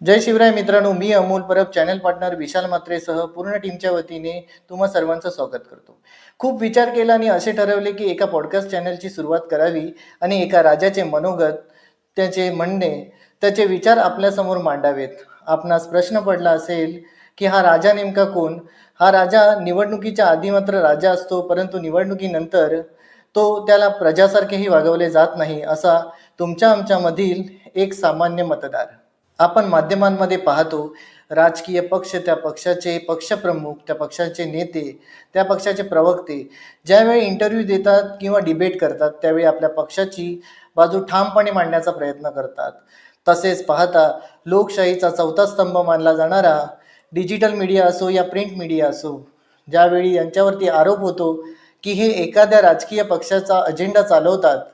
जय शिवराय मित्रांनो मी Amol Parab channel partner Vishal मात्रेसह पूर्ण टीमच्या वतीने तुम्हा सर्वांचं स्वागत करतो. खूप विचार केला आणि असे ठरवले की एका पॉडकास्ट चॅनलची सुरुवात करावी आणि एका राजाचे मनोगत त्याचे म्हणणे त्याचे विचार आपल्यासमोर मांडावेत. आपणास प्रश्न पडला असेल की हा राजा नेमका कोण? हा राजा निवडणुकीच्या आधी मात्र राजा असतो परंतु निवडणुकीनंतर तो त्याला प्रजासारखेही वागवले जात नाही असा तुमच्या आमच्यामधील एक सामान्य मतदार. आपण माध्यमांमध्ये पाहतो राजकीय पक्ष त्या पक्षाचे पक्षप्रमुख त्या पक्षाचे नेते त्या पक्षाचे प्रवक्ते ज्यावेळी इंटरव्ह्यू देतात किंवा डिबेट करतात त्यावेळी आपल्या पक्षाची बाजू ठामपणे मांडण्याचा प्रयत्न करतात. तसेच पाहता लोकशाहीचा चौथा स्तंभ मानला जाणारा डिजिटल मीडिया असो या प्रिंट मीडिया असो ज्यावेळी यांच्यावरती आरोप होतो की हे एखाद्या राजकीय पक्षाचा अजेंडा चालवतात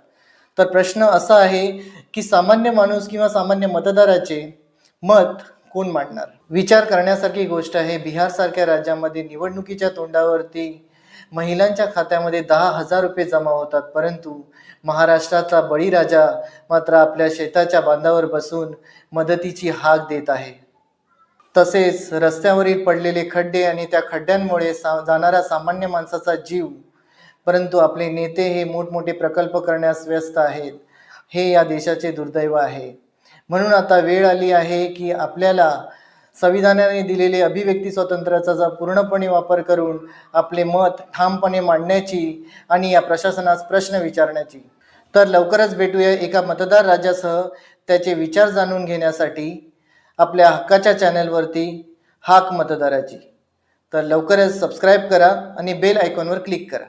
तर प्रश्न असा आहे की सामान्य माणूस किंवा सामान्य मतदाराचे मत कोण मांडणार? विचार करण्यासारखी गोष्ट आहे. बिहारसारख्या राज्यामध्ये निवडणुकीच्या तोंडावरती महिलांच्या खात्यामध्ये दहा हजार रुपये जमा होतात. परंतु महाराष्ट्राचा बळीराजा मात्र आपल्या शेताच्या बांधावर बसून मदतीची हाक देत आहे. तसेच रस्त्यावरील पडलेले खड्डे आणि त्या खड्ड्यांमुळे सा जाणारा सामान्य माणसाचा जीव परंतु आपले नेते हे मोठमोठे प्रकल्प करण्यास व्यस्त आहेत. हे या देशाचे दुर्दैव आहे. म्हणून आता वेळ आली आहे की आपल्याला संविधानाने दिलेले अभिव्यक्ती स्वातंत्र्याचा पूर्णपणे वापर करून आपले मत ठामपणे मांडण्याची आणि या प्रशासनास प्रश्न विचारण्याची. तर लवकरच भेटूया एका मतदार राजासह त्याचे विचार जाणून घेण्यासाठी आपल्या हक्काच्या चॅनलवरती हाक मतदाराची. तर लवकरच सबस्क्राईब करा आणि बेल आयकॉनवर क्लिक करा.